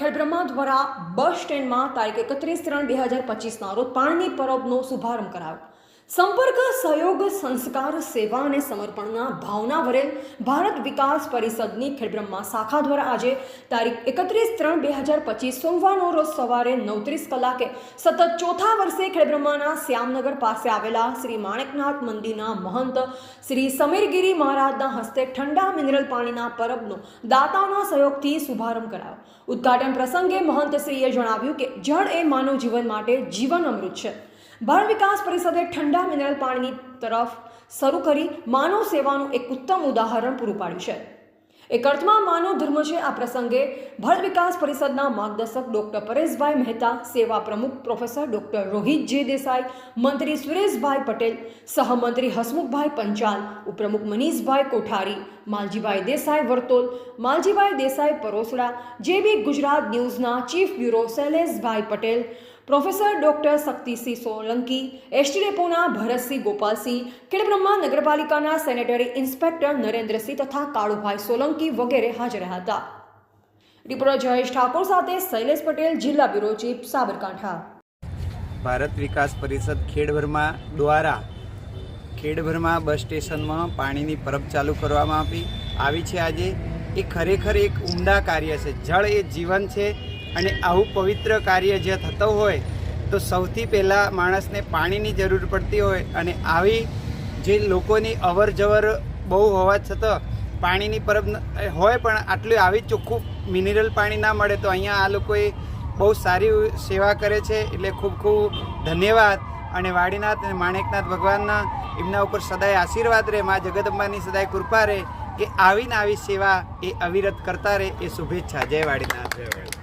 ખેડબ્રહ્મા દ્વારા બસ સ્ટેન્ડમાં તારીખ એકત્રીસ ત્રણ બે હજાર પચીસના રોજ પાણીની પરબનો શુભારંભ કરાયો. સંપર્ક, સહયોગ, સંસ્કાર, સેવા અને સમર્પણના ભાવના ભરેલ ભારત વિકાસ પરિષદની ખેડબ્રહ્મા શાખા દ્વારા આજે તારીખ એકત્રીસ ત્રણ બે હજાર પચીસ સોમવારનો રોજ સવારે નવત્રીસ કલાકે સતત ચોથા વર્ષે ખેડબ્રહ્માના શ્યામનગર પાસે આવેલા શ્રી માણેકનાથ મંદિરના મહંત શ્રી સમીરગીરી મહારાજના હસ્તે ઠંડા મિનરલ પાણીના પરબનો દાતાના સહયોગથી શુભારંભ કરાયો. ઉદ્ઘાટન પ્રસંગે મહંત શ્રીએ જણાવ્યું કે જળ એ માનવ જીવન માટે જીવન અમૃત છે. ભારત વિકાસ પરિષદે ઠંડા મિનરલ પાણીની તરફ શરૂ કરી માનવ સેવાનું એક ઉત્તમ ઉદાહરણ પૂરું પાડ્યું છે. એક અર્થમાં, માનવ ધર્મ છે આ પ્રસંગે ભારત વિકાસ પરિષદના માર્ગદર્શક ડોક્ટર પરેશભાઈ મહેતા, સેવા પ્રમુખ પ્રોફેસર ડોક્ટર રોહિત જે દેસાઈ, મંત્રી સુરેશભાઈ પટેલ, સહમંત્રી હસમુખભાઈ પંચાલ, ઉપપ્રમુખ Manishbhai Kothari, Maljibhai Desai Vartol, Maljibhai Desai Parosada, JB Gujarat ન્યૂઝના chief bureau Shaileshbhai Patel professor doctor Shaktisinh Solanki ST ડેપોના Bharatsinh Gopalsinh Khedbrahma નગરપાલિકાના સેનેટરી ઇન્સ્પેક્ટર નરેન્દ્રસિંહ તથા કાળુભાઈ સોલંકી વગેરે હાજર હતા. રિપોર્ટર જયેશ ઠાકોર સાથે શૈલેષ પટેલ, જિલ્લા બ્યુરો ચીફ, સાબરકાંઠા. ભારત વિકાસ પરિષદ ખેડભરમાં દ્વારા ખેડભરમાં બસ સ્ટેશનમાં પાણીની પરબ ચાલુ કરવામાં આવી આવી છે આજે. એ ખરેખર એક ઉમદા કાર્ય છે. જળ એ જીવન છે. અને આવું પવિત્ર કાર્ય જે થતો હોય, તો સૌથી પહેલાં માણસને પાણીની જરૂર પડતી હોય અને આવી જે લોકોની અવર જવર બહુ હોવા છતાં પાણીની પરબ હોય પણ આટલું આવી ચોખ્ખું મિનરલ પાણી ના મળે તો અહીંયા આ લોકોએ બહુ સારી સેવા કરે છે. એટલે ખૂબ ખૂબ ધન્યવાદ. અને વાડીનાથ અને માણેકનાથ ભગવાનના એમના ઉપર સદાય આશીર્વાદ રહે, મા જગદંબાની સદાય કૃપા રહે કે આવીને આવી સેવા એ અવિરત કરતા રહે. એ શુભેચ્છા. જય વાડીનાથ. જય વાડી